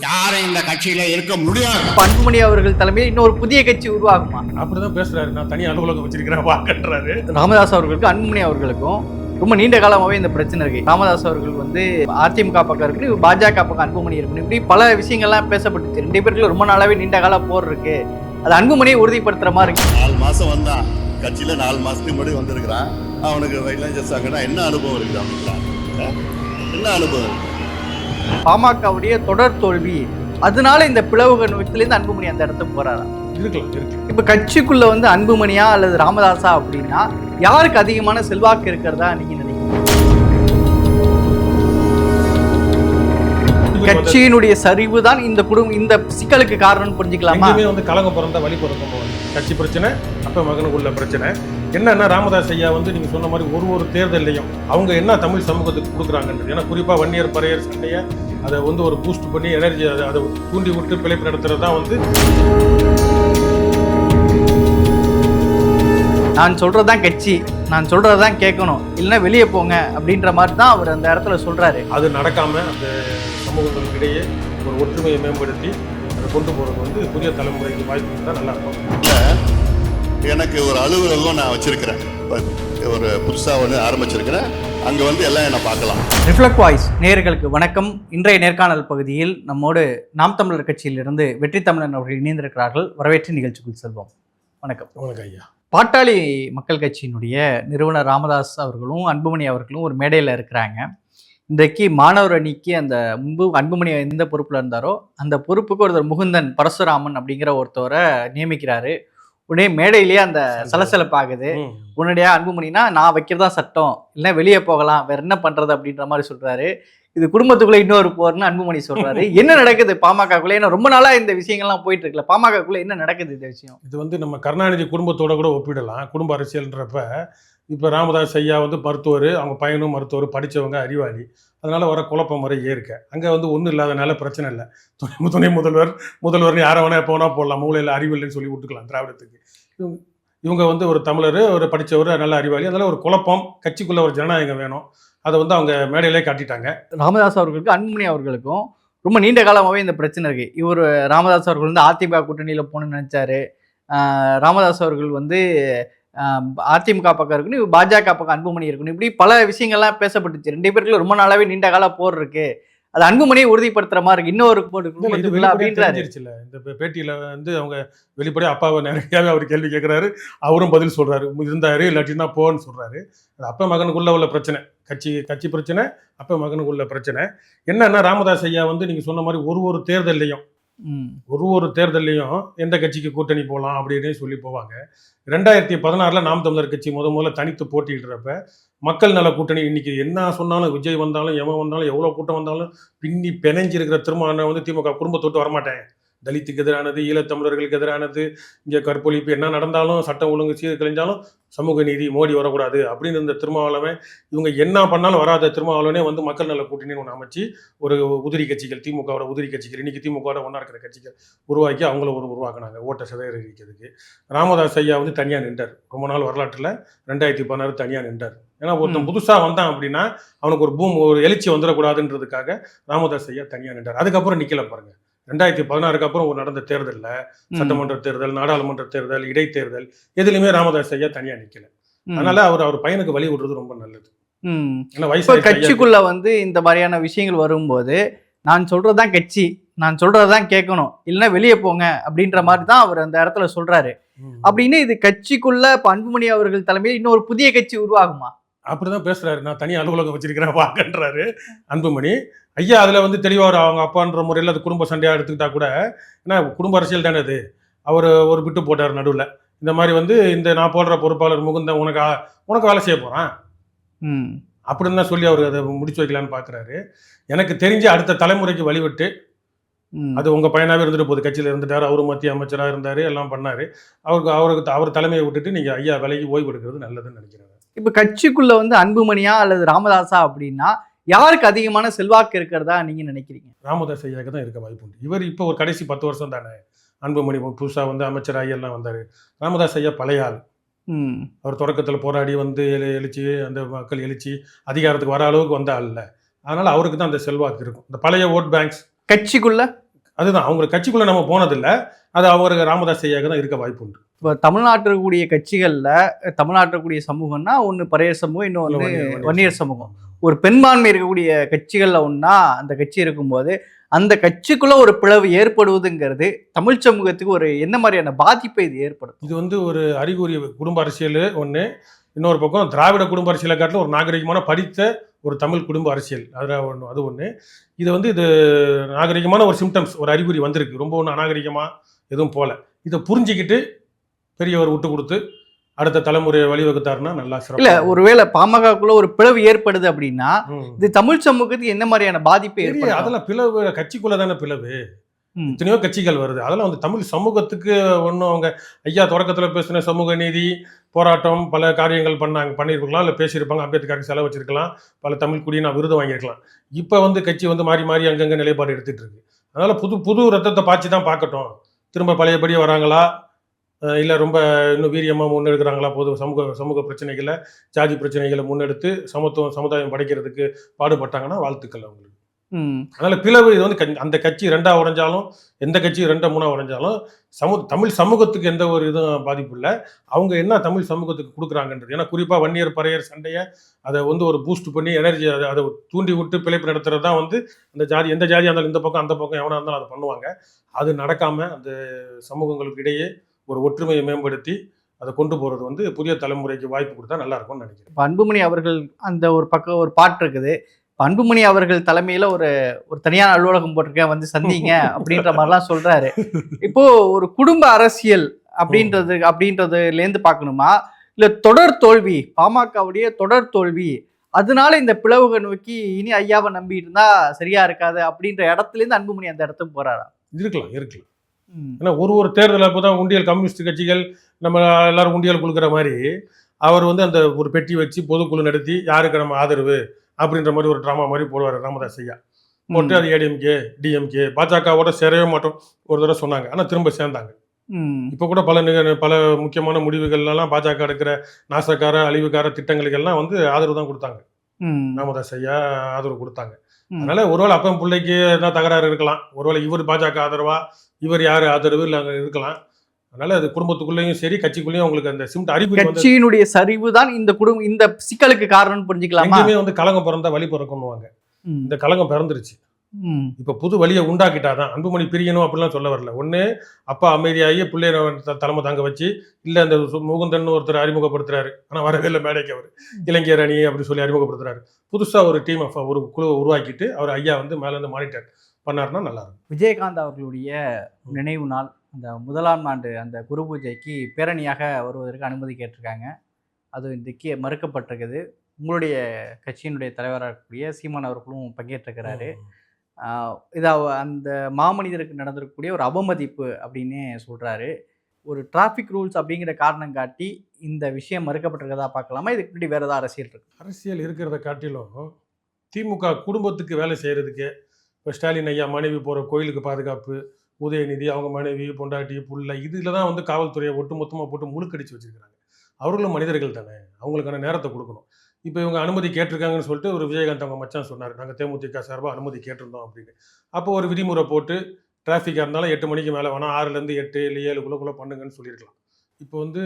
யாரும் இந்த கட்சியில இருக்க முடியாது. இப்ப அன்புமணி அவர்கள் தலைமையில் இன்னொரு புதிய கட்சி உருவாகுமா? அப்படிதான் பேசுறாரு. நான் தனி அலுவலகம் வச்சிருக்கிறேன் வாங்கன்றாரு. ராமதாஸ் அவர்களுக்கும் அன்புமணி அவர்களுக்கும் ரொம்ப நீண்ட காலமாவே இந்த பிரச்சனை இருக்கு. ராமதாஸ் அவர்கள் வந்து அதிமுக பக்கம் இருக்கு பாஜக பக்கம் அன்புமணி இருக்கு இப்படி பல விஷயங்கள்லாம் பேசப்பட்டுச்சு. ரெண்டு பேருக்குள்ள ரொம்ப நாளாவே நீண்ட கால போர் இருக்கு. அது அன்புமணியை உறுதிப்படுத்துற மாதிரி இருக்கு. நாலு மாசம் வந்தான் கட்சியில நாலு மாசத்துக்கு முன்னாடி வந்திருக்கிறான். அவனுக்கு இளைஞர் சங்கன்னா என்ன அனுபவம் இருக்குது அவனுக்கு ஆ? என்ன அனுபவம்? பாமகவுடைய தொடர் தோல்வி. அதனால இந்த பிளவுகள் இருந்து அன்புமணி அந்த இடத்துக்கு போறாரா? இருக்கலாம் இருக்கு இப்ப கட்சிக்குள்ள வந்து அன்புமணியா அல்லது ராமதாஸா அப்படின்னா யாருக்கு அதிகமான செல்வாக்கு இருக்கிறதா நீங்க நினைக்கிறீங்க? கட்சியினுடைய சரிவு தான் இந்த குடும்பம் இந்த சிக்கலுக்கு காரணம்னு புரிஞ்சுக்கலாமா? வந்து கலங்க பிறந்த வழி பிறக்கும் கட்சி பிரச்சனை அப்ப மகனுக்குள்ள பிரச்சனை. என்னன்னா ராமதாஸ் ஐயா வந்து நீங்க சொன்ன மாதிரி ஒரு ஒரு தேர்தல்லையும் அவங்க என்ன தமிழ் சமூகத்துக்கு கொடுக்குறாங்கன்றது. ஏன்னா குறிப்பா வன்னியர் பறையர் சண்டையை அதை வந்து ஒரு பூஸ்ட் பண்ணி எனர்ஜி அதை அதை தூண்டி விட்டு பிழைப்பு நடத்துறது தான் வந்து நான் சொல்றதுதான் கட்சி. நான் சொல்றதுதான் கேட்கணும். இல்லைன்னா வெளியே போங்க அப்படின்ற மாதிரி தான் அவர் அந்த இடத்துல சொல்றாரு. அது நடக்காம அந்த சமூகங்களுக்கிடையே ஒரு ஒற்றுமையை மேம்படுத்தி அதை கொண்டு போறது வந்து புதிய தலைமுறைக்கு வாய்ப்பு இருந்தால் நல்லா இருக்கும். எனக்கு ஒரு அலுவலகம் நான் வச்சிருக்கிறேன். ஒரு புதுசா வந்து ஆரம்பிச்சிருக்கிறேன். அங்க வந்து எல்லாம் என்ன பார்க்கலாம். ரிஃப்ளெக்ட் வாய்ஸ் நேயர்களுக்கு வணக்கம். இன்றைய நேர்காணல் பகுதியில் நம்மோடு நாம் தமிழர் கட்சியிலிருந்து வெற்றி தமிழன் அவர்கள் இணைந்திருக்கிறார்கள். வரவேற்று நிகழ்ச்சிக்குள் செல்வோம். வணக்கம். உனக்கு ஐயா. பாட்டாளி மக்கள் கட்சியினுடைய நிறுவனர் ராமதாஸ் அவர்களும் அன்புமணி அவர்களும் ஒரு மேடையில் இருக்கிறாங்க. இன்றைக்கு மாணவர் அணிக்கு அந்த முன்பு அன்புமணி எந்த பொறுப்பில் இருந்தாரோ அந்த பொறுப்புக்கு ஒருத்தர் முகுந்தன் பரசுராமன் அப்படிங்கிற ஒருத்தவரை நியமிக்கிறாரு. உடனே மேடையிலேயே அந்த சலசலப்பாகுது. உடனடியாக அன்புமணினா நான் வைக்கிறதா சட்டம். இல்லை வெளியே போகலாம். வேற என்ன பண்றது? அப்படின்ற மாதிரி சொல்றாரு. இது குடும்பத்துக்குள்ள இன்னொரு போர்னு அன்புமணி சொல்றாரு. என்ன நடக்குது பாமகக்குள்ள? ஏன்னா ரொம்ப நாளா இந்த விஷயங்கள்லாம் போயிட்டு இருக்குல்ல. பாமகக்குள்ள என்ன நடக்குது இந்த விஷயம்? இது வந்து நம்ம கருணாநிதி குடும்பத்தோட கூட ஒப்பிடலாம். குடும்ப அரசியல்ன்றப்ப இப்போ ராமதாஸ் ஐயா வந்து மருத்துவர் அவங்க பையனும் மருத்துவர் படித்தவங்க அறிவாளி. அதனால் வர குழப்பம் வர ஏற்க அங்கே வந்து ஒன்றும் இல்லாதனால பிரச்சனை இல்லை. துணை துணை முதல்வர் முதல்வர்னு யாரை வேணால் போனால் போடலாம். போடலாம் மூலையில் அறிவில்லைன்னு சொல்லி விட்டுக்கலாம் திராவிடத்துக்கு. இவங்க இவங்க வந்து ஒரு தமிழர் ஒரு படித்தவர் நல்ல அறிவாளி. அதனால் ஒரு குழப்பம் கட்சிக்குள்ளே ஒரு ஜனநாயகம் வேணும். அதை வந்து அவங்க மேடையிலே காட்டிட்டாங்க. ராமதாஸ் அவர்களுக்கும் அன்புமணி அவர்களுக்கும் ரொம்ப நீண்ட காலமாகவே இந்த பிரச்சனை இருக்குது இவர் ராமதாஸ் அவர்கள் வந்து அதிமுக கூட்டணியில் போகணும்னு நினச்சாரு. ராமதாஸ் அவர்கள் வந்து அதிமுக பக்கம் இருக்கணும் பாஜக பக்கம் அன்புமணி இருக்கணும் இப்படி பல விஷயங்கள்லாம் பேசப்பட்டுச்சு. ரெண்டு பேருக்குள்ள ரொம்ப நாளாவே நீண்ட கால போர் இருக்கு. அது அன்புமணியை உறுதிப்படுத்துற மாதிரி இருக்கு இன்னொரு போர் இல்ல, இது குடும்பத்துக்குள்ள வெளிப்படையா அப்படின்றாரு. தெரிஞ்சிருச்சுல்ல. இந்த பேட்டியில வந்து அவங்க வெளிப்படையா அப்பாவை நிறையாவே அவர் கேள்வி கேட்கிறாரு அவரும் பதில் சொல்றாரு. இருந்தாரு இல்லாட்டினா போன்னு சொல்றாரு. அது அப்பா மகனுக்குள்ள உள்ள பிரச்சனை. கட்சி கட்சி பிரச்சனை அப்பா மகனுக்குள்ள பிரச்சனை. என்னன்னா ராமதாஸ் ஐயா வந்து நீங்க சொன்ன மாதிரி ஒரு ஒரு தேர்தல்லையும். ஒரு ஒரு தேர்தல்லையும் எந்த கட்சிக்கு கூட்டணி போகலாம் அப்படின்னு சொல்லி போவாங்க. ரெண்டாயிரத்தி பதினாறில் நாம் தமிழர் கட்சி முத முதல்ல தனித்து போட்டிடுறப்ப மக்கள் நல கூட்டணி இன்னைக்கு என்ன சொன்னாலும் விஜய் வந்தாலும் எவன் வந்தாலும் எவ்வளோ கூட்டம் வந்தாலும் பின்னி பிணைஞ்சிருக்கிற திருமாவளவன் வந்து திமுக குடும்பத்தொட்டு வரமாட்டேன். தலித்துக்கு எதிரானது ஈழத்தமிழர்களுக்கு எதிரானது இங்கே கற்பொழிப்பு என்ன நடந்தாலும் சட்டம் ஒழுங்கு சீர்கழிஞ்சாலும் சமூக நீதி மோடி வரக்கூடாது அப்படின்னு இந்த திருமாவளவன் இவங்க என்ன பண்ணாலும் வராத திருமாவளவனே வந்து மக்கள் நல கூட்டணின்னு ஒன்று அமைச்சு ஒரு உதிரி கட்சிகள் திமுகவோட உதிரி கட்சிகள் இன்னைக்கு திமுகவோட ஒன்றா இருக்கிற கட்சிகள் உருவாக்கி அவங்கள ஒரு உருவாக்குனாங்க ஓட்ட சிதறடிக்கிறதுக்கு. ராமதாஸ் ஐயா வந்து தனியாக நின்றார். ரொம்ப நாள் வரலாற்றில் ரெண்டாயிரத்தி பதினாறு தனியாக நின்றார். ஏன்னா ஒருத்தன். புதுசாக வந்தான் அப்படின்னா அவனுக்கு ஒரு பூம் ஒரு எழுச்சி வந்துடக்கூடாதுன்றதுக்காக ராமதாஸ் ஐயா தனியாக நின்றார். அதுக்கப்புறம் நிக்கல பாருங்க. ரெண்டாயிரத்தி பதினாறுக்கு அப்புறம் ஒரு நடந்த தேர்தலில். சட்டமன்ற தேர்தல் நாடாளுமன்ற தேர்தல் இடைத்தேர்தல் எதுலையுமே ராமதாஸ் ஐயா தனியாக நிக்கல. அதனால அவர் அவர் பையனுக்கு வழி விடுறது ரொம்ப நல்லது. கட்சிக்குள்ள வந்து இந்த மாதிரியான விஷயங்கள் வரும்போது நான் சொல்றதுதான் கட்சி நான் சொல்றதுதான் கேட்கணும். இல்லைன்னா வெளியே போங்க அப்படின்ற மாதிரி தான் அவர் அந்த இடத்துல சொல்றாரு. அப்படின்னு இது கட்சிக்குள்ள இப்ப அன்புமணி அவர்கள் தலைமையில் இன்னொரு புதிய கட்சி உருவாகுமா? அப்படிதான் பேசுறாரு. நான் தனி அலுவலகம் வச்சிருக்கிறேன் வாங்கன்றாரு அன்புமணி. ஐயா அதுல வந்து தெளிவா ஒரு அவங்க அப்பான்ற முறையில் அது குடும்ப சண்டையா எடுத்துக்கிட்டா கூட ஏன்னா குடும்ப அரசியல் தானே அது. அவர் ஒரு விட்டு போட்டார் நடுவில். இந்த மாதிரி வந்து இந்த நான் போடுற பொறுப்பாளர் முகுந்தன் உனக்கு உனக்கு வேலை செய்ய போறான். ம். அப்படின்னு தான் சொல்லி அவர் அதை முடிச்சு வைக்கலான்னு பார்க்குறாரு எனக்கு தெரிஞ்சு அடுத்த தலைமுறைக்கு வழிவிட்டு. அது உங்க பையனாவே இருந்துட்டு போகுது. கட்சியில இருந்துட்டாரு அவரும் மத்திய அமைச்சராக இருந்தாரு எல்லாம் பண்ணாரு. அவருக்கு அவருக்கு அவர் தலைமையை விட்டுட்டு நீங்க ஐயா விலைக்கு ஓய்வு எடுக்கிறது நல்லதுன்னு நினைக்கிறேன். இப்ப கட்சிக்குள்ள வந்து அன்புமணியா அல்லது ராமதாஸா அப்படின்னா யாருக்கு அதிகமான செல்வாக்கு இருக்கிறதா நீங்க நினைக்கிறீங்க? ராமதாஸ் ஐயாவுக்கு தான் இருக்க வாய்ப்பு உண்டு. இவர் இப்போ ஒரு கடைசி பத்து வருஷம் தானே? அன்புமணி புதுசாக வந்து அமைச்சராகி எல்லாம் வந்தார். ராமதாஸ் ஐயா பழைய ஆள். அவர் தொடக்கத்தில் போராடி வந்து எழு எழுச்சி அந்த மக்கள் எழுச்சி அதிகாரத்துக்கு வர அளவுக்கு வந்த ஆள் இல்லை. அதனால அவருக்கு தான் அந்த செல்வாக்கு இருக்கும். இந்த பழைய ஓட் பேங்க்ஸ். கட்சிக்குள்ள? அதுதான். அவங்க கட்சிக்குள்ள நம்ம போனதில்லை. அது அவருக்கு ராமதாஸ் ஐயாவுக்கு தான் இருக்க வாய்ப்பு உண்டு. இப்போ தமிழ்நாட்டில் இருக்கக்கூடிய கட்சிகளில் தமிழ்நாட்டில் இருக்கக்கூடிய சமூகம்னா ஒன்று பறையர் சமூகம் இன்னொன்று வன்னியர், சமூகம். ஒரு பெண்பான்மை இருக்கக்கூடிய கட்சிகளில் ஒன்றா அந்த கட்சி இருக்கும்போது அந்த கட்சிக்குள்ள ஒரு பிளவு ஏற்படுவதுங்கிறது தமிழ் சமூகத்துக்கு ஒரு என்ன மாதிரியான பாதிப்பை இது ஏற்படுத்தும்? இது வந்து ஒரு அறிகுறி குடும்ப அரசியல் ஒன்று இன்னொரு பக்கம் திராவிட குடும்ப அரசியலை காட்டிலும் ஒரு நாகரிகமான படித்த ஒரு தமிழ் குடும்ப அரசியல். அதில் ஒன்று அது ஒன்று இது வந்து இது நாகரிகமான ஒரு சிம்டம்ஸ் ஒரு அறிகுறி வந்திருக்கு. ரொம்ப ஒன்றும் அநாகரிகமாக எதுவும் போல. இதை புரிஞ்சிக்கிட்டு பெரியவர் விட்டு கொடுத்து அடுத்த தலைமுறையை வழிவகுத்தாருன்னா நல்லா இல்ல சிறப்பு ஒருவேளை பாமகக்குள்ள ஒரு பிளவு ஏற்படுது அப்படின்னா இது தமிழ் சமூகத்துக்கு என்ன மாதிரியான பாதிப்பை ஏற்படுத்தும்? அதெல்லாம் பிளவு கட்சிக்குள்ள தானே பிளவு. எத்தனையோ கட்சிகள் வருது. அதெல்லாம் வந்து தமிழ் சமூகத்துக்கு ஒன்றும் அவங்க ஐயா தொடக்கத்தில் பேசின சமூக நீதி போராட்டம் பல காரியங்கள் பண்ணாங்க பண்ணியிருக்கலாம் இல்லை பேசியிருப்பாங்க அம்பேத்கருக்கு செலவு வச்சிருக்கலாம் பல தமிழ் குடியினா விருது வாங்கியிருக்கலாம். இப்போ வந்து கட்சி வந்து மாறி மாறி அங்கங்கே நிலைப்பாடு எடுத்துட்டு இருக்கு. அதனால புது புது ரத்தத்தை பாய்ச்சி தான் பார்க்கட்டும். திரும்ப பழையபடி வராங்களா? இல்லை ரொம்ப இன்னும் வீரியமாக முன்னெடுக்கிறாங்களா? பொது சமூக சமூக பிரச்சனைகளை ஜாதி பிரச்சனைகளை முன்னெடுத்து சமத்துவம் சமுதாயம் படைக்கிறதுக்கு பாடுபட்டாங்கன்னா வாழ்த்துக்கள் அவங்களுக்கு. ம். அதனால பிளவு இது வந்து அந்த கட்சி ரெண்டா உடைஞ்சாலும் எந்த கட்சி ரெண்டா மூணா உடைஞ்சாலும் சமூ தமிழ் சமூகத்துக்கு எந்த ஒரு இதுவும் பாதிப்பு இல்லை. அவங்க என்ன தமிழ் சமூகத்துக்கு கொடுக்குறாங்கன்றது. ஏன்னா குறிப்பாக வன்னியர் பறையர் சண்டையை அதை வந்து ஒரு பூஸ்ட் பண்ணி எனர்ஜி அதை அதை தூண்டி விட்டு பிழைப்பு நடத்துறது தான் வந்து அந்த ஜாதி எந்த ஜாதியாக இருந்தாலும் இந்த பக்கம் அந்த பக்கம் எவனா இருந்தாலும் அதை பண்ணுவாங்க. அது நடக்காம அந்த சமூகங்களுக்கு இடையே ஒரு ஒற்றுமையை மேம்படுத்தி அதை கொண்டு போறது வந்து புதிய தலைமுறைக்கு வாய்ப்பு கொடுத்தா நல்லா இருக்கும்னு நினைக்கிறேன். இப்ப அன்புமணி அவர்கள் அந்த ஒரு பக்கம் ஒரு பாட்டு இருக்குது. இப்ப அன்புமணி அவர்கள் தலைமையில ஒரு ஒரு தனியார் அலுவலகம் போட்டிருக்கேன் வந்து சந்திங்க அப்படின்ற மாதிரிலாம் சொல்றாரு. இப்போ ஒரு குடும்ப அரசியல் அப்படின்றது அப்படின்றதுல இருந்து பார்க்கணுமா? இல்ல தொடர் தோல்வி பாமகவுடைய தொடர் தோல்வி அதனால இந்த பிளவுகளை நோக்கி இனி ஐயாவை நம்பிட்டு இருந்தா சரியா இருக்காது அப்படின்ற இடத்துல இருந்து அன்புமணி அந்த இடத்துக்கு போறாரா? இருக்கலாம் இருக்கலாம். ஏன்னா ஒரு ஒரு தேர்தலில் இப்போ தான் உண்டியல் கம்யூனிஸ்ட் கட்சிகள் நம்ம எல்லாரும் உண்டியல் கொடுக்குற மாதிரி அவர் வந்து அந்த ஒரு பெட்டி வச்சு பொதுக்குழு நடத்தி யாருக்கு நம்ம ஆதரவு அப்படின்ற மாதிரி ஒரு ட்ராமா மாதிரி போடுவார் ராமதாஸ் ஐயா. போட்டு அது ஏடிஎம்கே டிஎம்கே பாஜகவோட சேரவே மாட்டோம். ஒரு தடவை சொன்னாங்க. ஆனால் திரும்ப சேர்ந்தாங்க. இப்போ கூட பல நிக பல முக்கியமான முடிவுகள்லாம் பாஜக எடுக்கிற நாசக்கார அழிவுக்கார திட்டங்களுக்கெல்லாம் வந்து ஆதரவு தான் கொடுத்தாங்க. ராமதாஸ் ஐயா ஆதரவு கொடுத்தாங்க. அதனால ஒருவேளை அப்பன் பிள்ளைக்கு தான் தகராறு இருக்கலாம். ஒருவேளை இவர் பாஜக ஆதரவா? இவர் யார் ஆதரவு? இல்லை அங்கே இருக்கலாம். அதனால அது குடும்பத்துக்குள்ளேயும் சரி கட்சிக்குள்ளேயும் உங்களுக்கு அந்த சிம்ட் வந்து கட்சியினுடைய சரிவு தான் இந்த குடும்பம் இந்த சிக்கலுக்கு காரணம்னு புரிஞ்சுக்கலாமா? வந்து கலங்கம் பிறந்தா வழி பிறக்கணுவாங்க. இந்த கலங்கம் பிறந்துருச்சு. இப்போ புது வழியை உண்டாக்கிட்டாதான் அன்புமணி பிரியணும் அப்படிலாம் சொல்ல வரல. ஒன்று அப்பா அமைதியாகி பிள்ளைய தலைமை தாங்க வச்சு இல்லை அந்த முகுந்தன் ஒருத்தர் அறிமுகப்படுத்துறாரு. ஆனால் வரவே இல்லை மேடைக்கு அவர். இளைஞர் அணி அப்படி சொல்லி அறிமுகப்படுத்துறாரு. புதுசாக ஒரு டீம் ஒரு குழுவை உருவாக்கிட்டு அவர் ஐயா வந்து மேலேருந்து மானிட்டர் பண்ணாருன்னா நல்லா இருக்கும். விஜயகாந்த் அவர்களுடைய நினைவு நாள் அந்த முதலாம் ஆண்டு அந்த குரு பூஜைக்கு பேரணியாக வருவதற்கு அனுமதி கேட்டிருக்காங்க. அது இன்றைக்கு மறுக்கப்பட்டிருக்குது. உங்களுடைய கட்சியினுடைய தலைவராக இருக்கக்கூடிய சீமான் அவர்களும் பங்கேற்றிருக்கிறாரு. இது அந்த மாமனிதருக்கு நடந்திருக்கக்கூடிய ஒரு அவமதிப்பு அப்படின்னு சொல்கிறாரு ஒரு டிராஃபிக் ரூல்ஸ் அப்படிங்கிற காரணம் காட்டி இந்த விஷயம் மறுக்கப்பட்டிருக்கதா பார்க்கலாமா? இதுக்கு முன்னாடி வேறு ஏதாவது அரசியல் இருக்கு. அரசியல் இருக்கிறத காட்டிலும் திமுக குடும்பத்துக்கு வேலை செய்கிறதுக்கு இப்போ ஸ்டாலின் ஐயா மனைவி போகிற கோயிலுக்கு பாதுகாப்பு உதயநிதி அவங்க மனைவி பொண்டாட்டி புள்ள இதில் தான் வந்து காவல்துறையை ஒட்டுமொத்தமாக போட்டு முழுக்கடிச்சு வச்சுருக்கிறாங்க. அவர்களும் மனிதர்கள் தானே. அவங்களுக்கான நேரத்தை கொடுக்கணும். இப்போ இவங்க அனுமதி கேட்டிருக்காங்கன்னு சொல்லிட்டு ஒரு விஜயகாந்த் அவங்க மச்சான் சொன்னார். நாங்கள் தேமுதிக சார்பாக அனுமதி கேட்டிருந்தோம் அப்படின்னு. அப்போ ஒரு விதிமுறை போட்டு டிராஃபிக்காக இருந்தாலும் எட்டு மணிக்கு மேலே வேணால் ஆறுலேருந்து எட்டு இல்லை ஏழுக்குள்ளே பண்ணுங்கன்னு சொல்லியிருக்கலாம். இப்போ வந்து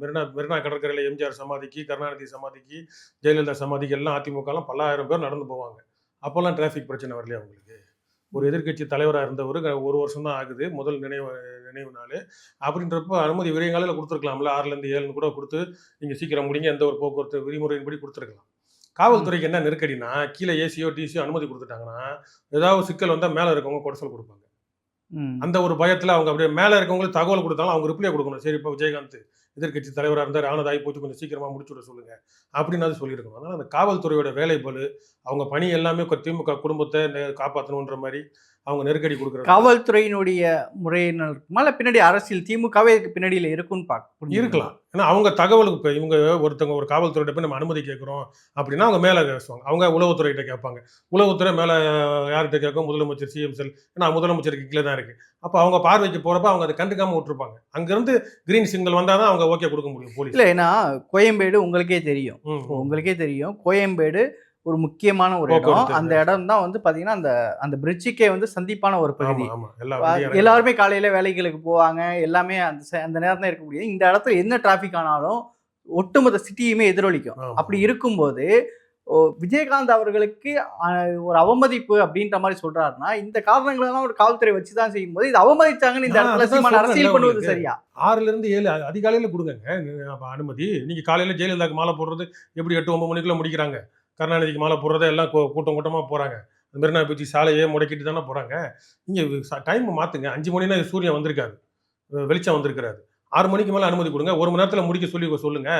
மெரினா மெரினா கடற்கரையில் எம்ஜிஆர் சமாதிக்கு கருணாநிதி சமாதிக்கு ஜெயலலிதா சமாதிக்கு எல்லாம் அதிமுகலாம் பல்லாயிரம் பேர் நடந்து போவாங்க. அப்போல்லாம் டிராஃபிக் பிரச்சனை வரலையா அவங்களுக்கு ஒரு எதிர்க்கட்சி தலைவராக இருந்தவர் ஒரு வருஷம் தான் ஆகுது முதல் நினைவு நினைவு நாள். அப்படின்றப்ப அனுமதி விரையங்காலையில் கொடுத்துருக்கலாம்ல ஆறுலேருந்து ஏழுன்னு கூட கொடுத்து நீங்கள் சீக்கிரம் முடிங்க எந்த ஒரு போக்குவரத்து விதிமுறையின்படி கொடுத்துருக்கலாம். காவல்துறைக்கு என்ன நெருக்கடினா கீழே ஏசியோ டிசியோ அனுமதி கொடுத்துட்டாங்கன்னா ஏதாவது சிக்கல் வந்தால் மேலே இருக்கவங்க குடைசல் கொடுப்பாங்க. அந்த ஒரு பயத்தில் அவங்க அப்படியே மேலே இருக்கவங்களுக்கு தகவல் கொடுத்தாலும் அவங்க ரிப்ளை கொடுக்கணும். சரி இப்போ விஜயகாந்த் எதிர்க்கட்சி தலைவராக இருந்தார் ஆனதாகி போச்சு கொஞ்சம் சீக்கிரமாக முடிச்சு விட சொல்லுங்க. அப்படின்னு அது சொல்லியிருக்கணும் அதனால் அந்த காவல்துறையோட வேலை பளு அவங்க பணி எல்லாமே திமுக குடும்பத்தை காப்பாற்றணுன்ற மாதிரி அவங்க நெருக்கடி கொடுக்குறாங்க காவல்துறையினுடைய முறையினர் இருக்குமா? பின்னாடி அரசியல் திமுகவே பின்னாடியில் இருக்குன்னு பார்க்க இருக்கலாம். ஏன்னா அவங்க தகவலுக்கு இப்போ இவங்க ஒருத்தவங்க ஒரு காவல்துறையிட்ட போய் நம்ம அனுமதி கேட்குறோம் அப்படின்னா அவங்க மேலே பேசுவாங்க. அவங்க உளவுத்துறைகிட்ட கேட்பாங்க. உளவுத்துறை மேலே யார்கிட்ட கேட்கும்? முதலமைச்சர் சிஎம் செல் ஏன்னா முதலமைச்சருக்கு கீழே தான் இருக்குது அப்போ அவங்க பார்வைக்கு போகிறப்ப அவங்க அதை கண்டுக்காம விட்டுருப்பாங்க. அங்கேருந்து கிரீன் சிக்னல் வந்தால் தான் அவங்க ஓகே கொடுக்க முடியும் போலீஸ். இல்லை ஏன்னா கோயம்பேடு உங்களுக்கே தெரியும். உங்களுக்கே தெரியும். கோயம்பேடு ஒரு முக்கியமான ஒரு இடம். அந்த இடம் தான் வந்து பாத்தீங்கன்னா அந்த அந்த பிரிட்ஜுக்கே வந்து சந்திப்பான ஒரு பகுதி. எல்லாருமே காலையில வேலைகளுக்கு போவாங்க. எல்லாமே அந்த அந்த நேரம் தான் இருக்க முடியும். இந்த இடத்துல என்ன டிராஃபிக் ஆனாலும் ஒட்டுமொத்த சிட்டியுமே எதிரொலிக்கும். அப்படி இருக்கும்போது விஜயகாந்த் அவர்களுக்கு ஒரு அவமதிப்பு அப்படின்ற மாதிரி சொல்றாருன்னா இந்த காரணங்கள் எல்லாம் ஒரு காவல்துறை வச்சுதான் செய்யும் போது இது அவமதிச்சாங்கன்னு இந்த இடத்துல அரசியல் பண்ணுவது. சரியா? ஆறுல இருந்து ஏழு அதிகாலையில கொடுங்க அனுமதி. நீங்க காலையில ஜெயலலிதாக்கு மாலை போடுறது எப்படி எட்டு ஒன்பது மணிக்குள்ள முடிக்கிறாங்க? கருணாநிதிக்கு மாலை போடுறதே எல்லாம் கூட்டம் கூட்டமா போறாங்க. மெரினா பீச் சாலையே முடக்கிட்டு தானே போறாங்க. நீங்க டைம் மாத்துங்க. அஞ்சு மணினா சூரியன் வந்திருக்காரு. வெளிச்சம் வந்திருக்காரு ஆறு மணிக்கு மேல அனுமதி கொடுங்க. ஒரு மணி நேரத்துல முடிக்க சொல்லி சொல்லுங்க.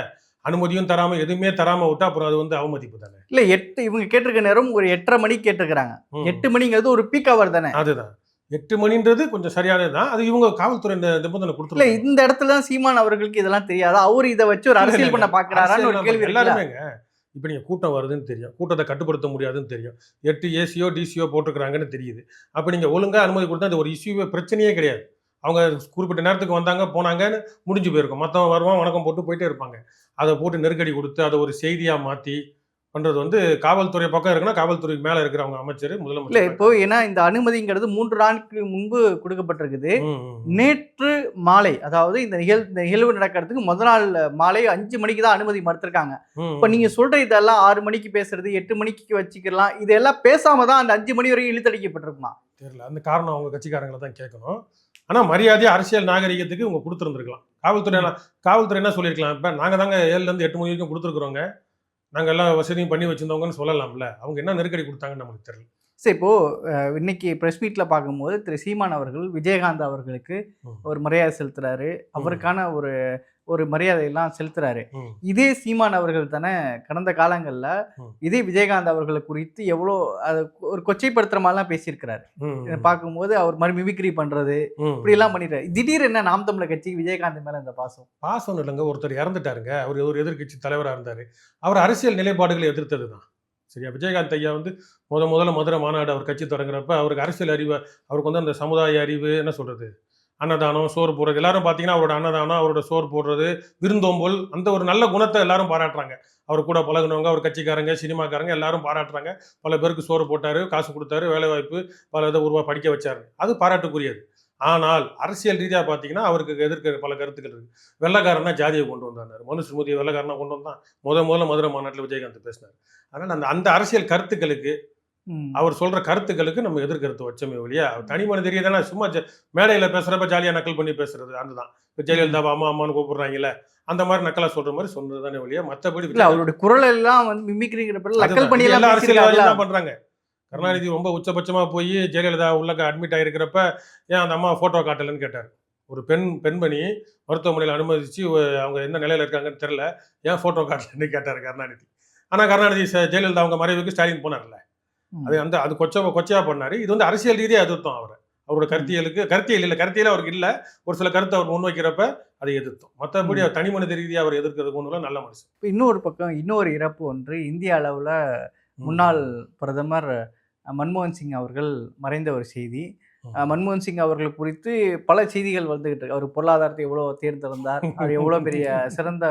அனுமதியும் தராம எதுவுமே தராம விட்டா அப்புறம் அது வந்து அவமதிப்பு தானே? இல்ல எட்டு இவங்க கேட்டிருக்க நேரம் ஒரு எட்டரை மணிக்கு கேட்டிருக்கிறாங்க. எட்டு மணிங்கிறது ஒரு பீக் அவர் தானே? அதுதான். எட்டு மணின்றது கொஞ்சம் சரியானது தான். அது இவங்க காவல்துறை இந்த நிபந்தனை இல்ல கொடுத்துருக்காங்க. இந்த இடத்துல தான் சீமான் அவர்களுக்கு இதெல்லாம் தெரியாதா. அவர் இதை வச்சு ஒரு அரசியல் பண்ண பாக்குறாரான்னு ஒரு கேள்வி? எல்லாருமேங்க. இப்போ நீங்கள் கூட்டம் வருதுன்னு தெரியும். கூட்டத்தை கட்டுப்படுத்த முடியாதுன்னு தெரியும். எட்டு ஏசியோ டிசியோ போட்டிருக்கிறாங்கன்னு தெரியுது. அப்போ நீங்கள் ஒழுங்காக அனுமதி கொடுத்தா அது ஒரு இஷ்யூவே பிரச்சனையே கிடையாது. அவங்க குறிப்பிட்ட நேரத்துக்கு வந்தாங்க போனாங்கன்னு முடிஞ்சு போயிருக்கும். மற்றவன் வருவான் வணக்கம் போட்டு போயிட்டே இருப்பாங்க. அதை போட்டு நெருக்கடி கொடுத்து அதை ஒரு செய்தியாக மாற்றி பண்ணுறது வந்து காவல்துறை பக்கம் இருக்குன்னா காவல்துறைக்கு மேலே இருக்கிறவங்க அமைச்சர் இல்ல முதலமைச்சர் இப்போ ஏன்னா இந்த அனுமதிங்கிறது மூன்று நாட்களுக்கு முன்பு கொடுக்கப்பட்டிருக்குது. நேற்று மாலை அதாவது இந்த நிகழ் நிகழ்வு நடக்கிறதுக்கு முதல் நாள் மாலை அஞ்சு மணிக்கு தான் அனுமதி மறுத்திருக்காங்க. இப்ப நீங்க சொல்ற இதெல்லாம் ஆறு மணிக்கு பேசுறது எட்டு மணிக்கு வச்சுக்கலாம் இதெல்லாம் பேசாம தான் அந்த அஞ்சு மணி வரைக்கும் இழுத்தடிக்கப்பட்டிருக்குமா? தெரியல அந்த காரணம் அவங்க கட்சிக்காரங்களை தான் கேட்கணும். ஆனால் மரியாதை அரசியல் நாகரிகத்துக்கு இவங்க கொடுத்துருந்துருக்கலாம். காவல்துறை காவல்துறை என்ன சொல்லியிருக்கலாம்? இப்போ நாங்கள் தாங்க ஏழுலேருந்து எட்டு மணி வரைக்கும் கொடுத்துருக்குறோங்க. நாங்கள் எல்லாம் வசதியும் பண்ணி வச்சிருந்தவங்கன்னு சொல்லலாம்ல. அவங்க என்ன நெருக்கடி கொடுத்தாங்கன்னு நமக்கு தெரியல. சரி இப்போ அஹ், இன்னைக்கு பிரஸ் மீட்ல பார்க்கும்போது திரு சீமான் அவர்கள் விஜயகாந்த் அவர்களுக்கு. ஒரு மரியாதை செலுத்துறாரு. அவருக்கான ஒரு ஒரு மரியாதையெல்லாம் செலுத்துறாரு. இதே சீமான் அவர்கள் தானே கடந்த காலங்கள்ல. இதே விஜயகாந்த் அவர்களை குறித்து எவ்வளோ அது ஒரு கொச்சைப்படுத்துற மாதிரிலாம் பேசியிருக்கிறாரு. பார்க்கும்போது அவர் மாதிரி மிமிக்ரி பண்றது. இப்படி எல்லாம் பண்ணிட்டாரு. திடீர் என்ன நாம் தமிழர் கட்சிக்கு விஜயகாந்த் மேல இந்த பாசம்? பாசம் இல்லைங்க. ஒருத்தர் இறந்துட்டாருங்க. அவர் ஒரு எதிர்க்கட்சி தலைவராக இருந்தார். அவர் அரசியல் நிலைப்பாடுகளை எதிர்த்தது தான் சரியா? விஜயகாந்த் ஐயா வந்து முத முதல்ல மதுரை மாநாடு அவர் கட்சி தொடங்குறப்ப அவருக்கு அரசியல் அறிவு அவருக்கு வந்து அந்த சமுதாய அறிவு என்ன சொல்றது? அன்னதானம் சோறு போடுறது. எல்லாரும் பார்த்தீங்கன்னா அவரோட அன்னதானம் அவரோட சோறு போடுறது விருந்தோம்பல் அந்த ஒரு நல்ல குணத்தை எல்லாரும் பாராட்டுறாங்க. அவர் கூட பழகுனவங்க அவர் கட்சிக்காரங்க சினிமாக்காரங்க எல்லாரும் பாராட்டுறாங்க. பல பேருக்கு சோறு போட்டார் காசு கொடுத்தாரு வேலைவாய்ப்பு பல இதை உருவா படிக்க வச்சாரு. அது பாராட்டுக்குரியது. ஆனால் அரசியல் ரீதியாக பார்த்தீங்கன்னா அவருக்கு எதிர்க்க பல கருத்துக்கள் இருக்கு. வெள்ளக்காரன்னா ஜாதியை கொண்டு வந்தார் மனுஷ் ஸ்மிருதி வெள்ளக்காரனா கொண்டு வந்தான். முத முதல்ல மதுரை மாநாட்டில் விஜயகாந்த் பேசினார். அதனால் அந்த அந்த அரசியல் கருத்துக்களுக்கு அவர் சொல்ற கருத்துக்களுக்கு நம்ம எதிர்கருத்து வச்சோமே ஒழியா அவர் தனி மனித ரீதியான சும்மா மேடையில பேசுறப்ப ஜாலியா நக்கல் பண்ணி பேசுறது அதுதான். இப்போ ஜெயலலிதாவை அம்மா அம்மான்னு கூப்பிடுறாங்கல்ல அந்த மாதிரி நக்கலா சொல்ற மாதிரி சொன்னது தானே ஒழிய மற்றபடி இல்ல அவருடைய குரல் எல்லாம் வந்து மிமிக்ரிங்கிற. பண்ணி எல்லாம்? தான் பண்றாங்க? கருணாநிதி ரொம்ப உச்சபட்சமா போய் ஜெயலலிதா உள்ள அட்மிட் ஆயிருக்கிறப்ப ஏன் அந்த அம்மா போட்டோ காட்டலன்னு கேட்டார். ஒரு பெண் பெண்மணி மருத்துவமனையில் அனுமதிச்சு அவங்க எந்த நிலையில இருக்காங்கன்னு தெரியல ஏன் போட்டோ காட்டலன்னு கேட்டார் கருணாநிதி. ஆனா கருணாநிதி ஜெயலலிதா அவங்க மறைவுக்கு ஸ்டாலின் போனார்ல. அது அந்த அது கொச்ச கொச்சையா பண்ணாரு. இது வந்து அரசியல் ரீதியா எதிர்த்தோம் அவரை. அவரோட கருத்தியலுக்கு கருத்தியல் இல்லை கருத்தியல் அவருக்கு இல்ல. ஒரு சில கருத்தை அவர் முன்வைக்கிறப்ப அதை எதிர்த்தோம். மற்றபடி அவர் தனி மனித ரீதியா அவர் எதிர்க்கிறதுக்கு ஒன்றும் நல்ல மனுஷன். இப்ப இன்னொரு பக்கம் இன்னொரு இறப்பு ஒன்று இந்திய அளவுல முன்னாள் பிரதமர் மன்மோகன் சிங் அவர்கள் மறைந்த ஒரு செய்தி. மன்மோகன் சிங் அவர்கள் குறித்து பல செய்திகள் வந்துகிட்டு இருக்கு. அவர் பொருளாதாரத்தை எவ்வளோ தேர்ந்தெடுந்தார் அவர் எவ்வளோ பெரிய சிறந்த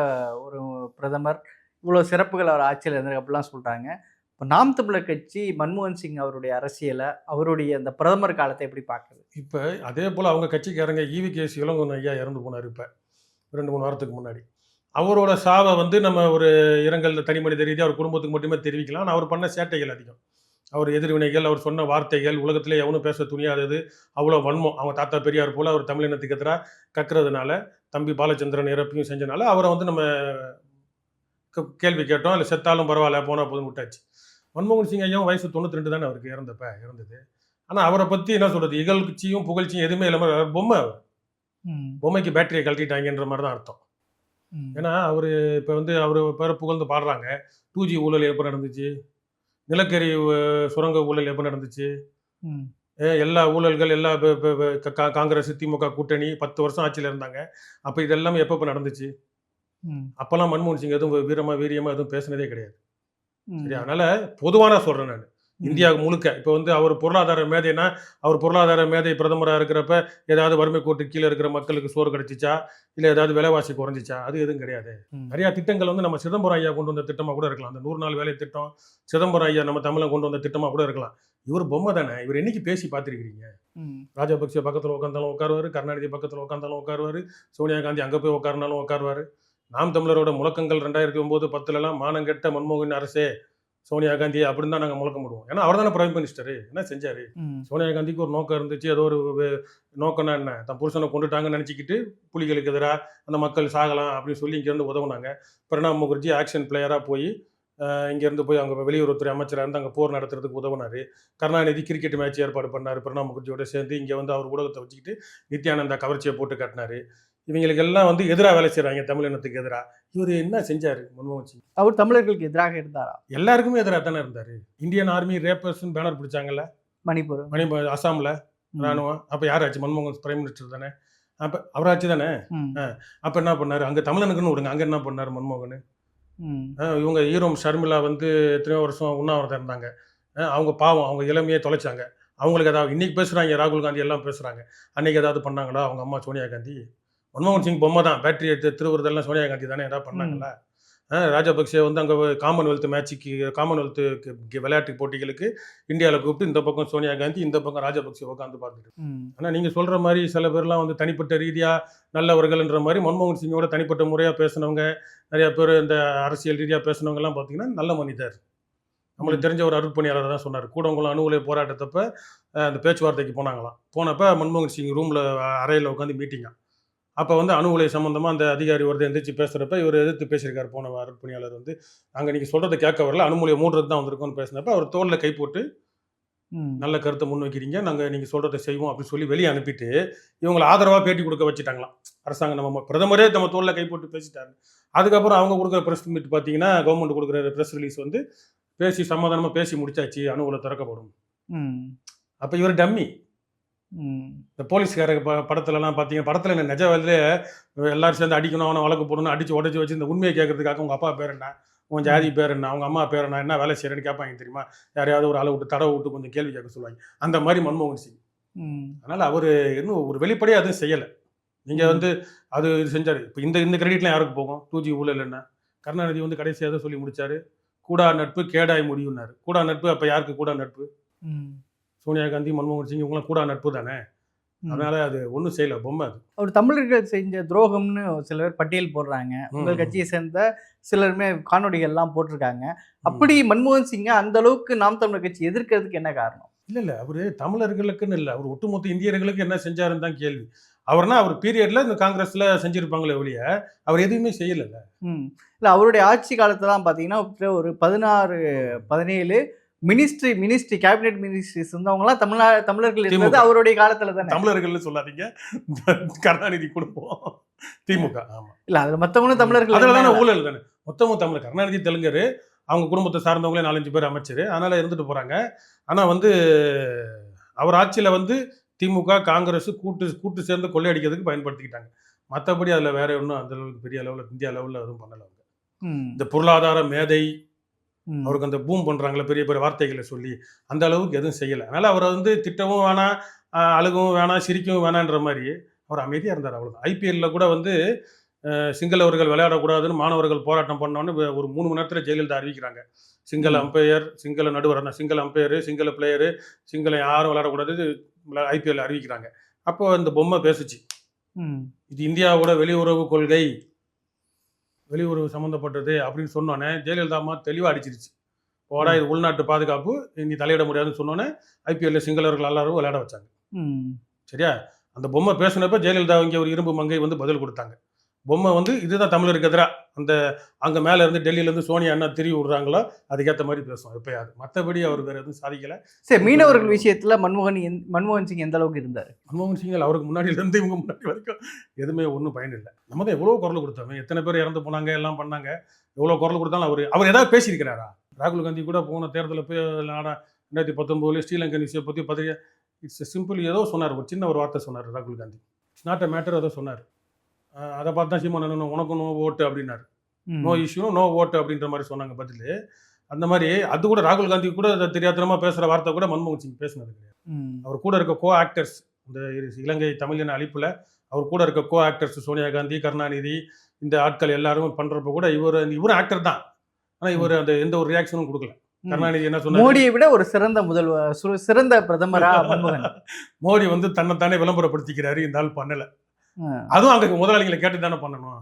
ஒரு பிரதமர் இவ்வளோ சிறப்புகள் அவர் ஆட்சியில் இருந்தார் அப்படிலாம் சொல்றாங்க. இப்போ நாம் தமிழர் கட்சி மன்மோகன் சிங் அவருடைய அரசியலை அவருடைய அந்த பிரதமர் காலத்தை எப்படி பார்க்குது? இப்போ அதே போல் அவங்க கட்சிக்காரங்க ஈவி கேஸ் இளங்கோன் ஐயா இறந்து போனார் இப்போ. ரெண்டு மூணு வாரத்துக்கு முன்னாடி. அவரோட சாவை வந்து நம்ம ஒரு இரங்கல் தனி மனித ரீதியாக அவர் குடும்பத்துக்கு மட்டுமே தெரிவிக்கலாம். ஆனால் அவர் பண்ண சேட்டைகள் அதிகம். அவர் எதிர்வினைகள் அவர் சொன்ன வார்த்தைகள் உலகத்திலே எவனும் பேச துணியாதது அவ்வளோ வன்மம். அவங்க தாத்தா பெரியார் போல் அவர் தமிழினத்துக்கு எதிராக கக்குறதுனால தம்பி பாலச்சந்திரன் இறப்பையும் செஞ்சனால அவரை வந்து நம்ம க- கேள்வி கேட்டோம். இல்லை செத்தாலும் பரவாயில்ல போனால் போதும் விட்டாச்சு. மன்மோகன் சிங் ஐயாவும் வயசு தொண்ணூற்றி ரெண்டு தானே அவருக்கு இறந்தப்ப இறந்தது. ஆனால் அவரை பற்றி என்ன சொல்கிறது இகழ்ச்சியும் புகழ்ச்சியும் எதுவுமே இல்லாமல் பொம்மை அவர். பொம்மைக்கு பேட்டரியை கழட்டிட்டாங்கன்ற மாதிரி தான் அர்த்தம். ஏன்னா அவர் இப்போ வந்து அவர் பேரை புகழ்ந்து பாடுறாங்க. டூ ஜி ஊழல் எப்போ நடந்துச்சு? நிலக்கரி சுரங்க ஊழல் எப்போ நடந்துச்சு? எல்லா ஊழல்கள் எல்லா காங்கிரஸ் திமுக கூட்டணி பத்து வருஷம் ஆட்சியில் இருந்தாங்க. அப்போ இதெல்லாம் எப்போ எப்போ நடந்துச்சு? அப்போல்லாம் மன்மோகன் சிங் எதுவும் வீரமா வீரியமா எதுவும் பேசுனதே கிடையாது. சரி அதனால பொதுவான சொல்றேன் நான். இந்தியா முழுக்க. இப்போ வந்து அவர் பொருளாதார மேதைனா அவர் பொருளாதார மேதை பிரதமராக இருக்கிறப்ப ஏதாவது வறுமை கோட்டு கீழே இருக்கிற மக்களுக்கு சோறு கிடைச்சிச்சா? இல்லை ஏதாவது விலைவாசி குறைஞ்சிச்சா? அது எதுவும் கிடையாது. நிறைய திட்டங்கள் வந்து நம்ம சிதம்பரம் ஐயா கொண்டு வந்த திட்டமாக கூட இருக்கலாம். அந்த நூறு நாள் வேலை திட்டம் சிதம்பரம் ஐயா நம்ம தமிழை கொண்டு வந்த திட்டமாக கூட இருக்கலாம். இவர் பொம்மை தானே. இவர் என்னைக்கு பேசி பார்த்துருக்கிறீங்க. ராஜபக்சே பக்கத்தில் உட்காந்தாலும் உட்காருவார் கருணாநிதி பக்கத்தில் உட்காந்தாலும் உட்காருவார் சோனியா காந்தி அங்கே போய் உட்காருனாலும் உட்காருவார் நாம் தமிழரோட முழக்கங்கள் ரெண்டாயிரத்தி ஒம்பது பத்துலலாம் மானங்கெட்ட மன்மோகன் அரசே சோனியா காந்தி அப்படின்னு தான் நாங்கள் முழக்கம் போடுவோம். ஏன்னா அவர் தானே பிரைம் மினிஸ்டர் என்ன செஞ்சார். சோனியா காந்திக்கு ஒரு நோக்கம் இருந்துச்சு. ஏதோ ஒரு நோக்கம்னா என்ன? தன் புருஷனை கொண்டுட்டாங்கன்னு நினச்சிக்கிட்டு புலிகளுக்கு எதிராக அந்த மக்கள் சாகலாம் அப்படின்னு சொல்லி இங்கேருந்து உதவுனாங்க. பிரணாப் முகர்ஜி ஆக்ஷன் பிளேயராக போய் இங்கேருந்து போய் அங்கே வெளியுறவுத்துறை அமைச்சராக இருந்து அங்கே போர் நடத்துறதுக்கு உதவுனாரு. கருணாநிதி கிரிக்கெட் மேட்ச் ஏற்பாடு பண்ணார். பிரணாப் முகர்ஜியோட சேர்ந்து இங்கே வந்து அவர் ஊடகத்தை வச்சுக்கிட்டு நித்யானந்தா கவர்ச்சியை போட்டு காட்டினாரு. இவங்களுக்கு எல்லாம் வந்து எதிராக வேலை செய்கிறாங்க தமிழினத்துக்கு எதிராக இவர் என்ன செஞ்சார் மன்மோகன் சிங்? அவர் தமிழர்களுக்கு எதிராக இருந்தாரா? எல்லாருக்குமே எதிராக தானே இருந்தார். இந்தியன் ஆர்மி ரேப்பர்ஸ்னு பேனர் பிடிச்சாங்கல்ல? மணிப்பூர். மணி அசாமில். ராணுவம் அப்போ யாராச்சு? மன்மோகன் பிரைம் மினிஸ்டர் தானே? அப்போ அவராச்சு தானே. அப்போ என்ன பண்ணார்? அங்கே தமிழனுக்குன்னு விடுங்க. அங்கே என்ன பண்ணார் மன்மோகன்? இவங்க ஈரோம் ஷர்மிளா வந்து எத்தனையோ வருஷம் உண்ணாவிரதம் இருந்தாங்க. அவங்க பாவம் அவங்க இளமையே தொலைச்சாங்க. அவங்களுக்கு ஏதாவது இன்னைக்கு பேசுகிறாங்க ராகுல் காந்தி எல்லாம் பேசுகிறாங்க அன்னைக்கு ஏதாவது பண்ணாங்களா? அவங்க அம்மா சோனியா காந்தி? மன்மோகன் சிங் பொம்மை தான். பேட்டரி எடுத்து திருவுறதெல்லாம் சோனியா காந்தி தானே ஏதாவது பண்ணாங்களா அஹ் ராஜபக்சே வந்து அங்கே காமன்வெல்த் மேட்சுக்கு காமன்வெல்த் விளையாட்டு போட்டிகளுக்கு இந்தியாவில் கூப்பிட்டு இந்த பக்கம் சோனியா காந்தி இந்த பக்கம் ராஜபக்சே உட்காந்து பார்த்துட்டு. ஆனால் நீங்கள் சொல்கிற மாதிரி சில பேர்லாம் வந்து தனிப்பட்ட ரீதியாக நல்லவர்கள்ன்ற மாதிரி மன்மோகன் சிங்கோட தனிப்பட்ட முறையாக பேசினவங்க நிறைய பேர் இந்த அரசியல் ரீதியாக பேசினவங்கலாம் பார்த்தீங்கன்னா நல்ல மனிதர். நம்மளுக்கு தெரிஞ்ச ஒரு அருட்பணியாளர் தான் சொன்னார். கூடங்குளம் அணு உலை போராட்டத்தப்ப அந்த பேச்சுவார்த்தைக்கு போனாங்களாம். போனப்ப மன்மோகன் சிங் ரூமில் அறையில் உட்காந்து மீட்டிங்கா அப்போ வந்து அணு உலை சம்மந்தமாக அந்த அதிகாரி ஒருத்தர் எந்திரிச்சு பேசுகிறப்ப இவர் எதிர்த்து பேசியிருக்காரு. போன அருட்பணியாளர் வந்து நாங்கள் நீங்கள் சொல்கிறத கேட்க வரல. அணுமொழியை மூடுறது தான் வந்திருக்கோம்னு பேசினப்ப அவர் தோளில் கை போட்டு. நல்ல கருத்தை முன்வைக்கிறீங்க நாங்கள் நீங்கள் சொல்கிறத செய்வோம் அப்படின்னு சொல்லி வெளியே அனுப்பிட்டு இவங்களை ஆதரவாக பேட்டி கொடுக்க வச்சுட்டாங்களாம். அரசாங்கம் நம்ம பிரதமரே நம்ம தோளில் கை போட்டு பேசிட்டாரு. அதுக்கப்புறம் அவங்க கொடுக்குற ப்ரெஸ் மீட் பார்த்தீங்கன்னா கவர்மெண்ட் கொடுக்குற ப்ரெஸ் ரிலீஸ் வந்து பேசி சமாதானமாக பேசி முடிச்சாச்சு. அணுகுல திறக்கப்படும். ம். அப்போ இவர் டம்மி. இந்த போலீஸ்கார ப படத்துலலாம் பார்த்தீங்க படத்தில் என்ன நிஜ வயதிலே எல்லாரும் சேர்ந்து அடிக்கணும் அவனை வழக்கு போடணும் அடிச்சு உடச்சி வச்சு இந்த உண்மையை கேட்கறதுக்காக உங்கள் அப்பா பேர் என்ன? உன் ஜாதி பேர் என்ன? அவங்க அம்மா பேர் என்ன? என்ன வேலை செய்கிறேன்னு கேட்பாங்க தெரியுமா? யாரையாவது ஒரு ஆளை விட்டு தடவை விட்டு கொஞ்சம் கேள்வி கேட்க சொல்லுவாங்க. அந்த மாதிரி மன்மோகன் சிங். அதனால் அவர் இன்னும் ஒரு வெளிப்படையாக அதுவும் செய்யலை. நீங்கள் வந்து அது செஞ்சார். இப்போ இந்த இந்த கிரெடிட்லாம் யாருக்கு போகும்? டூ ஜி ஊழல் என்ன? கருணாநிதி வந்து கடைசியாக தான் சொல்லி முடிச்சாரு? கூடா நட்பு கேடாய் முடியும்னாரு. கூடா நட்பு அப்போ யாருக்கு கூடா நட்பு? ம். சோனியா காந்தி மன்மோகன் சிங் இவங்களாம் கூடா நட்பு தானே. அதனால அது ஒன்றும் செய்யலை பொம்மை அது. அவர் தமிழர்கள் செஞ்ச துரோகம்னு சில பேர் பட்டியல் போடுறாங்க. உங்கள். கட்சியை சேர்ந்த சிலருமே காணொளிகள்லாம் போட்டிருக்காங்க. அப்படி மன்மோகன் சிங்கை அந்த அளவுக்கு நாம் தமிழர் கட்சி எதிர்க்கிறதுக்கு என்ன காரணம்? இல்லை இல்லை அவர் தமிழர்களுக்குன்னு இல்லை. அவர் ஒட்டுமொத்த இந்தியர்களுக்கு என்ன செஞ்சாருன்னு தான் கேள்வி. அவர்னா அவர் பீரியட்ல இந்த காங்கிரஸ்ல செஞ்சிருப்பாங்களே ஒழிய அவர் எதுவுமே செய்யலைல்ல. இல்லை அவருடைய ஆட்சி காலத்துலாம் பார்த்தீங்கன்னா ஒரு பதினாறு பதினேழு மினிஸ்ட்ரி மினிஸ்ட்ரி கேபினெட் மினிஸ்ட்ரிஸ் இருந்தவங்கலாம் தமிழ்நா தமிழர்கள் இருந்தது. அவருடைய காலத்துல தானே. தமிழர்கள்னு சொல்லாதீங்க. கருணாநிதி குடும்பம். திமுக ஆமா. இல்ல அதுல மத்தவங்களும் தமிழர்கள் அதில் தானே. ஊழல் தானே. மொத்தமும் தமிழ் கருணாநிதி தெலுங்கரு அவங்க குடும்பத்தை சார்ந்தவங்களே நாலஞ்சு பேர் அமைச்சர். அதனால இருந்துட்டு போறாங்க. ஆனா வந்து அவர் ஆட்சியில வந்து திமுக காங்கிரஸ் கூட்டு கூட்டு சேர்ந்து கொள்ளையடிக்கிறதுக்கு பயன்படுத்திக்கிட்டாங்க. மற்றபடி அதில் வேற ஒன்றும் அந்த அளவுக்கு பெரிய அளவில் இந்தியா லெவலில் எதுவும் பண்ணல அவங்க. இந்த பொருளாதார மேதை அவருக்கு அந்த பூம் பண்றாங்களே பெரிய பெரிய வார்த்தைகளை சொல்லி அந்த அளவுக்கு எதுவும் செய்யலை. அதனால அவரை வந்து திட்டவும் வேணாம் அழுகவும் வேணாம் சிரிக்கவும் வேணான்ற மாதிரி அவர் அமைதியாக இருந்தார் அவ்வளோதான் ஐபிஎல்ல கூட வந்து சிங்களவர்கள் விளையாடக்கூடாதுன்னு மாணவர்கள் போராட்டம் பண்ணோன்னு ஒரு மூணு மணி நேரத்தில் ஜெயலலிதா அறிவிக்கிறாங்க. சிங்கள அம்பையர் சிங்கள நடுவர் சிங்கள அம்பையரு சிங்கள பிளேயரு சிங்கள யாரும் விளையாடக்கூடாது ஐபிஎல் அறிவிக்கிறாங்க. அப்போ இந்த பொம்மை பேசுச்சு. இது இந்தியாவோட வெளியுறவு கொள்கை. வெளியுறவு சம்மந்தப்பட்டது அப்படின்னு சொன்னோன்னே ஜெயலலிதா அம்மா தெளிவாக அடிச்சிருச்சு. போடா இது உள்நாட்டு பாதுகாப்பு நீ தலையிட முடியாதுன்னு சொன்னோன்னே ஐபிஎல்ல சிங்களவர்கள் எல்லாரும் விளையாட வச்சாங்க. சரியா? அந்த பொம்மை பேசினப்ப ஜெயலலிதா இங்கே ஒரு இரும்பு மங்கை வந்து பதில் கொடுத்தாங்க. பொம்மை வந்து இதுதான் தமிழருக்கு எதிராக அந்த அங்கே மேலே இருந்து டெல்லியிலேருந்து சோனியா என்ன திரும்பி விடுறாங்களோ அதுக்கேற்ற மாதிரி பேசுவோம். எப்பயாவது மற்றபடி அவர் வேறு எதுவும் சாதிக்கலை. சரி மீனவர்கள் விஷயத்துல மன்மோகன் எந்த- மன்மோகன் சிங் எந்த அளவுக்கு இருந்தாரு? மன்மோகன் சிங்கள் அவருக்கு முன்னாடியிலேருந்து இவங்க முன்னாடி வரைக்கும் எதுவுமே ஒன்றும் பயன் இல்லை. நம்ம தான் எவ்வளோ குரல் கொடுத்தோமே எத்தனை பேர் இறந்து போனாங்க எல்லாம் பண்ணாங்க. எவ்வளோ குரல் கொடுத்தாலும் அவர் அவர் ஏதாவது பேசியிருக்கிறாரா? ராகுல் காந்தி கூட போன தேர்தலில் போய் நாடா ரெண்டாயிரத்தி பத்தொம்போதுல ஸ்ரீலங்கன் விஷயம் பற்றி பத்திரிகை இட்ஸ் சிம்பிள் ஏதோ சொன்னார். ஒரு சின்ன ஒரு வார்த்தை சொன்னார் ராகுல் Gandhi. It's not a matter ஏதோ சொன்னார். அதை பார்த்து தான் சீமான் என்ன உனக்கும் நோ ஓட்டு அப்படின்னாரு. நோ இஷ்யூ நோ ஓட்டு அப்படின்ற மாதிரி சொன்னாங்க பதில். அந்த மாதிரி அது கூட ராகுல் காந்தி கூட தெரியாதனமா பேசுற வார்த்தை கூட மன்மோகன் சிங் பேசினது கிடையாது. அவர் கூட இருக்க கோ ஆக்டர்ஸ் இந்த இலங்கை தமிழின அழிப்புல அவர் கூட இருக்க கோ ஆக்டர்ஸ் சோனியா காந்தி கருணாநிதி இந்த ஆட்கள் எல்லாரும் பண்றப்ப கூட இவர் இவரும் ஆக்டர் தான். ஆனா இவர் அந்த எந்த ஒரு ரியாக்ஷனும் கொடுக்கல. கருணாநிதி என்ன சொன்னாரு? மோடியை விட ஒரு சிறந்த முதல்வர் சிறந்த பிரதமரா மன்மோகன். மோடி வந்து தன்னைத்தானே விளம்பரப்படுத்திக்கிறாரு இந்த ஆள் பண்ணல. அதுவும் அங்க முதலாளிகளை கேட்டு தானே பண்ணணும்.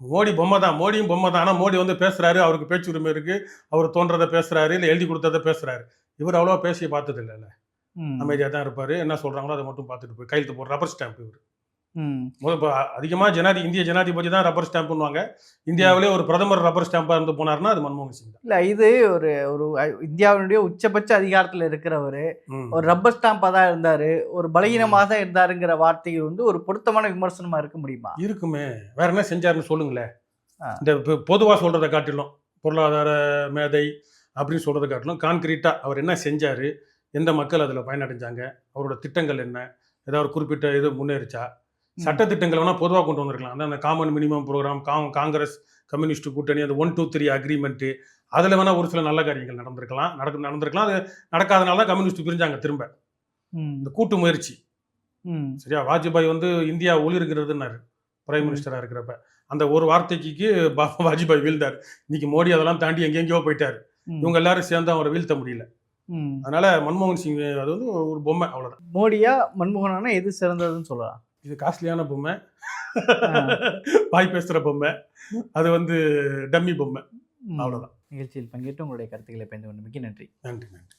மோடி பொம்மை தான் மோடியும் பொம்மை தான். ஆனா மோடி வந்து பேசுறாரு அவருக்கு பேச்சு உரிமை இருக்கு. அவர் தோன்றதை பேசுறாரு இல்ல எழுதி கொடுத்ததை பேசுறாரு. இவர் அவ்வளவா பேசி பார்த்தது இல்லைல்ல ம். அமைதியா தான் இருப்பாரு. என்ன சொல்றாங்களோ அதை மட்டும் பார்த்துட்டு போய் கையெழுத்து போடுற ரப்பர் ஸ்டாம்ப் இவர். இப்போ அதிகமாக ஜனாதி இந்திய ஜனாதிபதி தான் ரப்பர் ஸ்டாம்ப் பண்ணுவாங்க. இந்தியாவிலே ஒரு பிரதமர் ரப்பர் ஸ்டாம்பாக இருந்து போனாருன்னா அது மன்மோகன் சிங் இல்ல இது ஒரு ஒரு இந்தியாவினுடைய உச்சபட்ச அதிகாரத்துல இருக்கிறவர். ஒரு ரப்பர் ஸ்டாம்பா தான் இருந்தாரு ஒரு பலகீனமாக தான் இருந்தாருங்கிற வார்த்தைகள் வந்து ஒரு பொருத்தமான விமர்சனமா இருக்க முடியுமா? இருக்குமே. வேற என்ன செஞ்சாருன்னு சொல்லுங்களேன். இந்த பொதுவாக சொல்றதை காட்டிலும் பொருளாதார மேதை அப்படின்னு சொல்றதை காட்டிலும் கான்கிரீட்டா அவர் என்ன செஞ்சாரு எந்த மக்கள் அதில் பயனடைஞ்சாங்க அவரோட திட்டங்கள் என்ன ஏதாவது குறிப்பிட்ட இது முன்னேறிச்சா சட்ட திட்டங்கள் வேணா பொதுவாக கொண்டு வந்திருக்கலாம். அதான் அந்த common minimum program Congress communist கூட்டணி அந்த ஒன் டூ த்ரீ அக்ரிமெண்ட்டு அதில் வேணா ஒரு சில நல்ல காரியங்கள் நடந்திருக்கலாம். நடக்க நடந்திருக்கலாம். அது நடக்காதனால தான் கம்யூனிஸ்ட் பிரிஞ்சாங்க திரும்ப. இந்த கூட்டு முயற்சி. சரியா? வாஜ்பாய் வந்து இந்தியா ஒளிருகிறதுன்னாரு. பிரைம் ம். மினிஸ்டரா இருக்கிறப்ப. அந்த ஒரு வார்த்தைக்கு வாஜ்பாய் வீழ்ந்தார். இன்னைக்கு மோடி அதெல்லாம் தாண்டி எங்கெங்கேயோ போயிட்டாரு. இவங்க எல்லாரும் சேர்ந்து அவரை வீழ்த்த முடியல. அதனால மன்மோகன் சிங் அது வந்து ஒரு பொம்மை அவ்வளவுதான். மோடியா மன்மோகனானா எது சிறந்ததுன்னு சொல்லலாம் இது காஸ்ட்லியான பொம்மை. ஆ. வாய் பேசுற பொம்மை. அது வந்து டம்மி பொம்மை. ம். அவ்வளவுதான். நிகழ்ச்சியில் பங்கேற்று உங்களுடைய கருத்துக்களை பயந்து கொண்டு மிக்க நன்றி. நன்றி நன்றி.